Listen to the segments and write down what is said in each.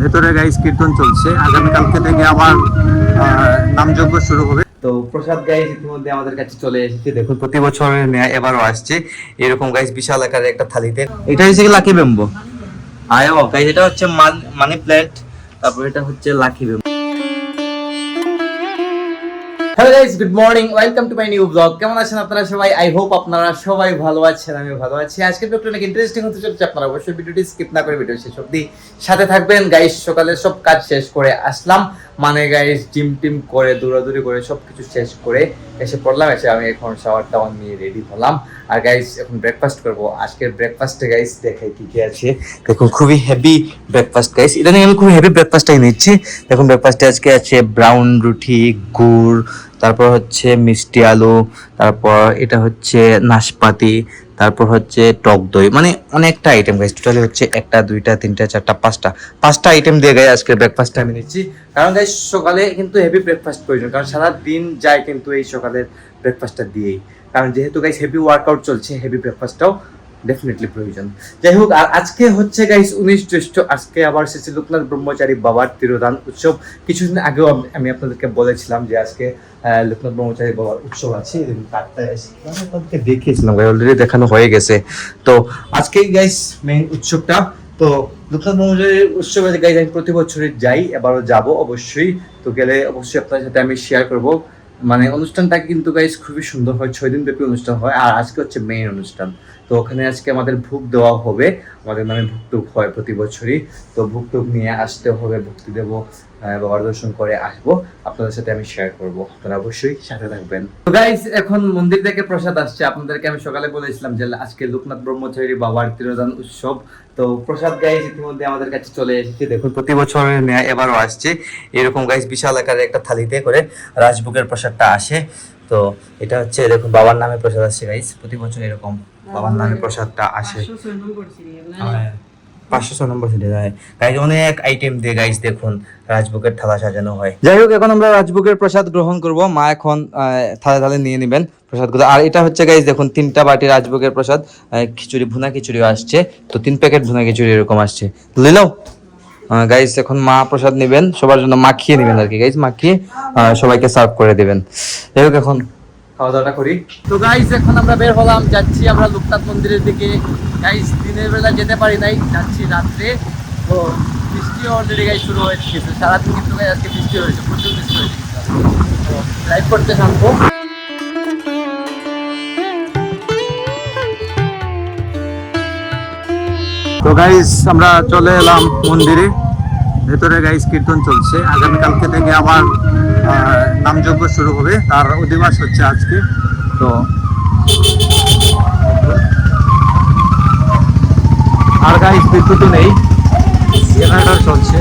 ভেতরে গাইস কীর্তন চলছে। আগামীকালকে থেকে আবার নামযজ্ঞ শুরু হবে। তো প্রসাদ গাইস ইতিমধ্যে আমাদের কাছে চলে এসেছে। দেখুন, প্রতি ন্যায় এবারও আসছে। এরকম গাইস বিশাল আকারের একটা থালিতে। এটা হচ্ছে লাকি বেম্বো? আয়ো গাইস এটা হচ্ছে মানি প্লেট তারপর এটা হচ্ছে lucky bamboo. Guys good morning welcome to my new blog কেমন আছেন আপনারা সবাই? আই হোপ আপনারা সবাই ভালো আছেন আমি ভালো আছি। আজকে ব্লগটা অনেক ইন্টারেস্টিং হতে চলেছে। আপনারা অবশ্যই ভিডিওটি স্কিপ না করে ভিডিও শেষ অবধি সাথে থাকবেন। গাইস সকালে সব কাজ শেষ করে আসলাম। মানে গাইস জিম টিম করে, দৌড়াদৌড়ি করে সব কিছু শেষ করে এসে পড়লাম, এসে আমি এখন শাওয়ার টাওয়ার নিয়ে রেডি হলাম। আর গাইস এখন ব্রেকফাস্ট করব। আজকের ব্রেকফাস্টে গাইস দেখাই কি কি আছে। দেখুন, খুবই হেভি ব্রেকফাস্ট গাইস ইদানিং আমি খুব হেভি ব্রেকফাস্টটাই নিচ্ছি। দেখুন ব্রেকফাস্টে আজকে আছে ব্রাউন রুটি, গুড়, তারপর হচ্ছে মিষ্টি আলু, তারপর এটা হচ্ছে নাশপাতি তারপর হচ্ছে টক দই মানে অনেকটা আইটেম গাইস টোটালি হচ্ছে একটা, দুইটা, তিনটা, চারটা, পাঁচটা। পাঁচটা আইটেম দিয়ে গাই আজকে ব্রেকফাস্ট আমি নিচ্ছি। কারণ গাইস সকালে কিন্তু হেভি ব্রেকফাস্ট প্রয়োজন, কারণ সারা দিন যায় কিন্তু এই সকালের ব্রেকফাস্টটা দিয়েই। কারণ যেহেতু গাইস হেভি ওয়ার্কআউট চলছে হেভি ব্রেকফাস্টটাও ডেফিনেটলি প্রয়োজন। যাই হোক, আর আজকে হচ্ছে গাইস উনিশ জ্যৈষ্ঠ, আজকে আবার এসেছে লোকনাথ ব্রহ্মচারী বাবার তিরোধান উৎসব। কিছুদিন আগেও আমি- আপনাদেরকে বলেছিলাম যে আজকে লোকনাথ ব্রহ্মচারী বাবার উৎসব আছে আপনাদেরকে দেখিয়েছিলাম অলরেডি দেখানো হয়ে গেছে। তো আজকেই গাইস মেইন উৎসবটা। তো লোকনাথ ব্রহ্মচারী উৎসবে গাইস আমি প্রতি বছরই যাই, এবারও যাব অবশ্যই। তো গেলে অবশ্যই আপনাদের সাথে আমি শেয়ার করব। মানে অনুষ্ঠানটা কিন্তু গাইস খুবই সুন্দর হয়, ছয় দিন ব্যাপী অনুষ্ঠান হয়, আর আজকে হচ্ছে মেইন অনুষ্ঠান। তো ওখানে আজকে আমাদের ভোগ দেওয়া হবে। আমাদের নামে ভুক্তুক হয় প্রতি বছরই। তো ভুক্তুক নিয়ে আসতে হবে, ভক্তি দেব বাবার দর্শন করে আসব। আপনাদের সাথে আমি শেয়ার করব। আপনারা অবশ্যই সাথে থাকবেন। তো গাইস এখন মন্দির থেকে প্রসাদ আসছে। আপনাদেরকে আমি সকালে বলেছিলাম যে আজকে লোকনাথ ব্রহ্মচারী বাবার তিরোধান উৎসব। তো প্রসাদ গাইস ইতিমধ্যে আমাদের কাছে চলে এসেছে। দেখুন, প্রতি বছরের ন্যায় এবারও আসছে। এরকম গাইস বিশাল আকারের একটা থালিতে করে রাজভোগের প্রসাদটা আসে। তো এটা হচ্ছে, দেখুন, বাবার নামে প্রসাদ আসছে গাইস প্রতি বছর এরকম। বাবার নামে প্রসাদটা আসে। পাঁচশো ছয় নম্বর সিটে যায়। গাইজ অনেক আইটেম দিয়ে গাইজ দেখুন রাজভোগের থালা সাজানো হয়। যাই হোক এখন আমরা রাজভোগের প্রসাদ গ্রহণ করব। মা এখন থালে থালে নিয়ে নেবেন প্রসাদগুলো। আর এটা হচ্ছে গাইজ দেখুন তিনটা বাটি রাজভোগের প্রসাদ আহ, খিচুড়ি ভুনা খিচুড়ি আসছে। তো তিন প্যাকেট ভুনা খিচুড়ি এরকম আসছে। লিলাও গাইজ এখন মা প্রসাদ নেবেন। সবার জন্য মাখিয়ে নেবেন আর কি। গাইজ মাখিয়ে সবাইকে সার্ভ করে দেবেন। যাই হোক এখন খাওয়া দাওয়াটা করি। তো গাইস এখন আমরা বের হলাম যাচ্ছি আমরা লোকনাথ মন্দিরের দিকে। গাইস দিনের বেলা যেতে পারি নাই যাচ্ছি রাত্রে। তো বৃষ্টি অলরেডি গাইস শুরু হয়ে গেছে। সারাদিন কিন্তু আজকে বৃষ্টি হয়েছে প্রচুর বৃষ্টি হয়েছে। তো ড্রাইভ করতে থাকব তো গাইস আমরা চলে এলাম মন্দিরে। ভেতরে গাইস কীর্তন চলছে। আগামীকালকে থেকে আবার নামযজ্ঞ শুরু হবে তার অধিবাস হচ্ছে আজকে। তো আর গাড়ি বিদ্যুৎ নেই। জেনারেটর চলছে।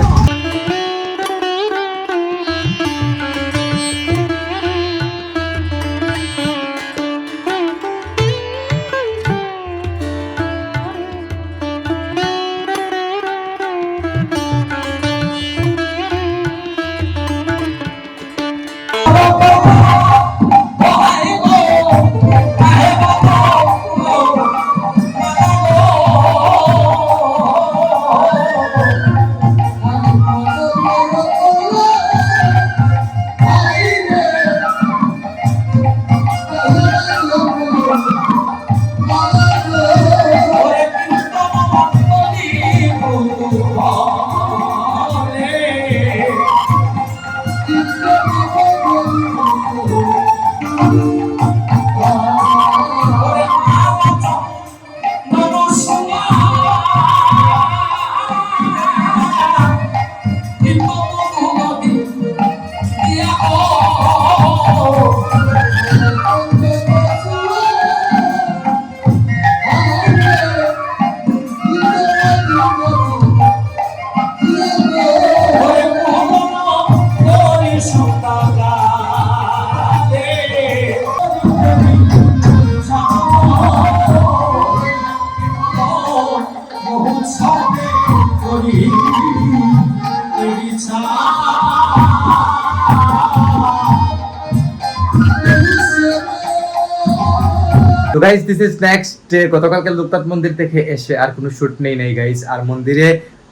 গাইস দিস ইজ নেক্সট গতকালকে লোকনাথ মন্দির থেকে এসে আর কোনো শ্যুট নেই নাই গাইস আর মন্দিরে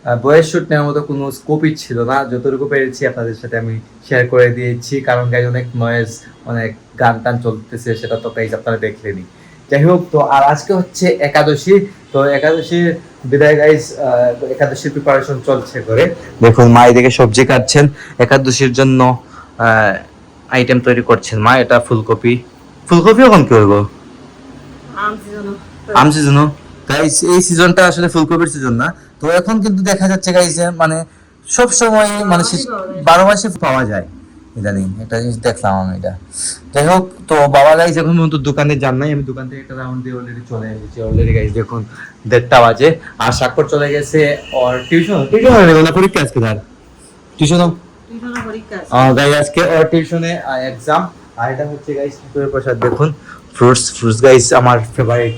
আহ, শ্যুট নেওয়ার মতো কোনো স্কোপই ছিল না। যতটুকু পেরেছি আপনাদের সাথে আমি শেয়ার করে দিয়েছি। কারণ গাইজ অনেক নয়েজ অনেক গান টান চলতেছে সেটা তো গাইজ আপনারা দেখলেনি যাই হোক তো আর আজকে হচ্ছে একাদশী। তো একাদশীর বিদায় গাইজ একাদশীর প্রিপারেশন চলছে করে দেখুন মা এদিকে সবজি কাটছেন। একাদশীর জন্য আইটেম তৈরি করছেন মা। এটা ফুলকপি। ফুলকপি এখন কি হইব? আম সিজন গাইস এই সিজনটা আসলে ফুলকপির সিজন না। তো এখন কিন্তু দেখা যাচ্ছে গাইস মানে সব সময় মানে বারো মাসে পাওয়া যায়। ইদানিং একটা জিনিস দেখলাম আমি এটা। যাই হোক তো বাবা এখন পর্যন্ত দোকানে যান নাই। আমি দোকান থেকে একটা রাউন্ড দিয়ে অলরেডি চলে এসেছি। অলরেডি দেখুন দেড়টা বাজে। আর স্বাক্ষর চলে গেছে ওর টিউশন টিউশন হয়ে পরীক্ষা আজকে তার টিউশন গাইস আজকে ওর টিউশনে এক্সাম আর এটা হচ্ছে ঠাকুরের প্রসাদ? দেখুন ফ্রুটস ফ্রুটস গাইস আমার ফেভারিট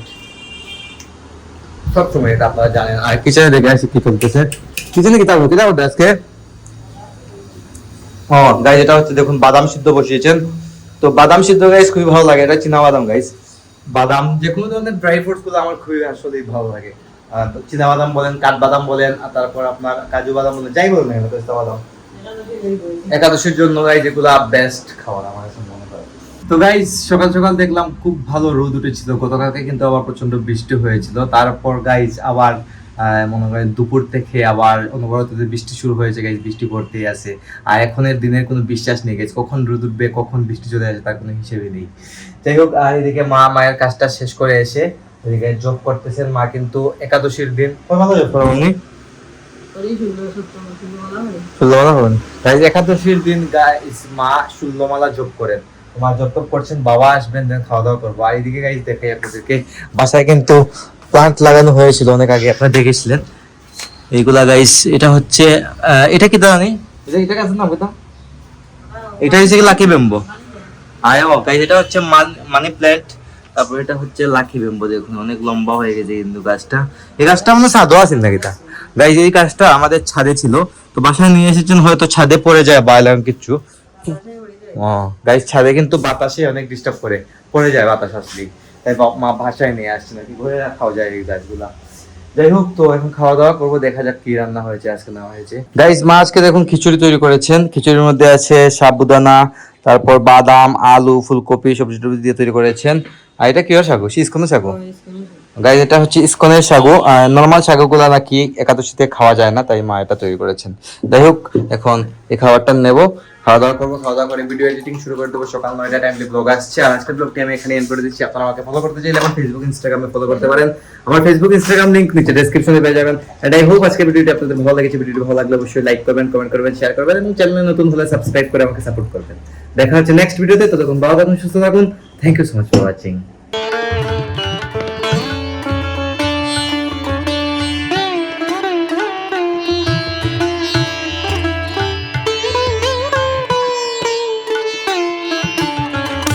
সব সময় এটা আপনারা জানেন। আর কিচেনে দেখে আসি কি চলতেছে। কিচেনে কি থাকব? কি থাকব আজকে? ও গাইস এটা হচ্ছে দেখুন, বাদাম সিদ্ধ বসিয়েছেন। তো বাদাম সিদ্ধ গাইস খুবই ভালো লাগে। এটা চীনা বাদাম গাইস বাদাম, যে কোনো ধরনের ড্রাই ফ্রুটসগুলো আমার খুবই আসলেই ভালো লাগে। চীনা বাদাম বলেন কাঠবাদাম বলেন, আর তারপর আপনার কাজু বাদাম বলেন, যাই বলেন না বাদাম। একাদশীর জন্য গাইজ এগুলা বেস্ট খাবার আমার তো গাইজ সকাল সকাল দেখলাম খুব ভালো রোদ উঠেছিল। গতকালকে কিন্তু আবার প্রচণ্ড বৃষ্টি হয়েছিল। তারপর গাইজ আবার আহ, মনে করেন দুপুর থেকে আবার অনবরত বৃষ্টি শুরু হয়েছে গাইজ বৃষ্টি পড়তেই আছে। আর এখনের দিনের কোনো বিশ্বাস নেই গাইজ কখন রোদ উঠবে কখন বৃষ্টি চলে আসে তার কোনো হিসেবে নেই। যাই হোক আর এদিকে মা মায়ের কাজটা শেষ করে এসে এদিকে জব করতেছেন। মা কিন্তু একাদশীর দিন। ভালো জব করেন উনি ষোলমালা হবেন একাদশীর দিন গাইজ মা ষোলমালা জপ করেন। মা টপ করছেন বাবা আসবেন দেন খাওয়া দাওয়া করব। আর এদিকে গাইস দেখাই আপনাদেরকে বাসায় কিন্তু প্লান্ট লাগানো হয়েছিল অনেক আগে আপনারা দেখেছিলেন। এইগুলা গাইস এটা হচ্ছে এটা কি দাঁড়ানি এটা এটা কাছে না কোথা এটা হচ্ছে লাকি বেম্বো। আয় গাইস এটা হচ্ছে মানি প্ল্যান্ট তারপর এটা হচ্ছে লাকি বেম্বো দেখুন অনেক লম্বা হয়ে গেছে কিন্তু গাছটা। এই গাছটা আমাদের সাদও আছে নাকি তা? গাইজ এই গাছটা আমাদের ছাদে ছিল তো বাসায় নিয়ে এসেছেন হয়তো ছাদে পড়ে যায় বা এরকম কিছু। ও গাইজ ছাদে কিন্তু বাতাসে অনেক ডিস্টার্ব করে। পড়ে যায় বাতাস আসলেই। তাই মা বাসায় নিয়ে আসছে নাকি? ঘরে রাখাও যায় এই গাছগুলা। যাই হোক তো এখন খাওয়া দাওয়া করব দেখা যাক কি রান্না হয়েছে আজকে না হয়েছে। গাইজ মা আজকে দেখুন খিচুড়ি তৈরি করেছেন। খিচুড়ির মধ্যে আছে সাবুদানা তারপর বাদাম আলু ফুলকপি সবজি টবজি দিয়ে তৈরি করেছেন। আর এটা কি হয় শাকু? ইস্কনের শাকু। গাইজ এটা হচ্ছে ইস্কনের শাগু নর্মাল শাগুগুলা নাকি একাদশীতে খাওয়া যায় না তাই মা এটা তৈরি করেছেন। যাই হোক এখন এই খাবারটা নেব। খাওয়া দাওয়া করব, খাওয়া দাওয়া করে ভিডিও এডিটিং শুরু করে দেবো। সকাল নয়টা টাইমলি ব্লগ আসছে। আর আজকের ব্লগটি আমি এখানে করে দিচ্ছি। আপনারা আমাকে ফলো করতে চাইলে আমার ফেসবুক ইনস্টাগ্রামে ফলো করতে পারেন। আমার ফেসবুক ইনস্টাগ্রাম লিঙ্ক নিচে ডেসক্রিপশনে পেয়ে যাবেন। এন্ড আই হোপ আজকে ভিডিওটি আপনাদের ভালো লেগেছে। ভিডিওটি ভালো লাগলে অবশ্যই লাইক করবেন কমেন্ট করবেন শেয়ার করবেন এবং চ্যানেলে নতুন হলে সাবস্ক্রাইব করে আমাকে সাপোর্ট করবেন। দেখা হচ্ছে নেক্সট ভিডিওতে ততক্ষণ ভালো থাকুন, সুস্থ থাকুন। Thank you so much for watching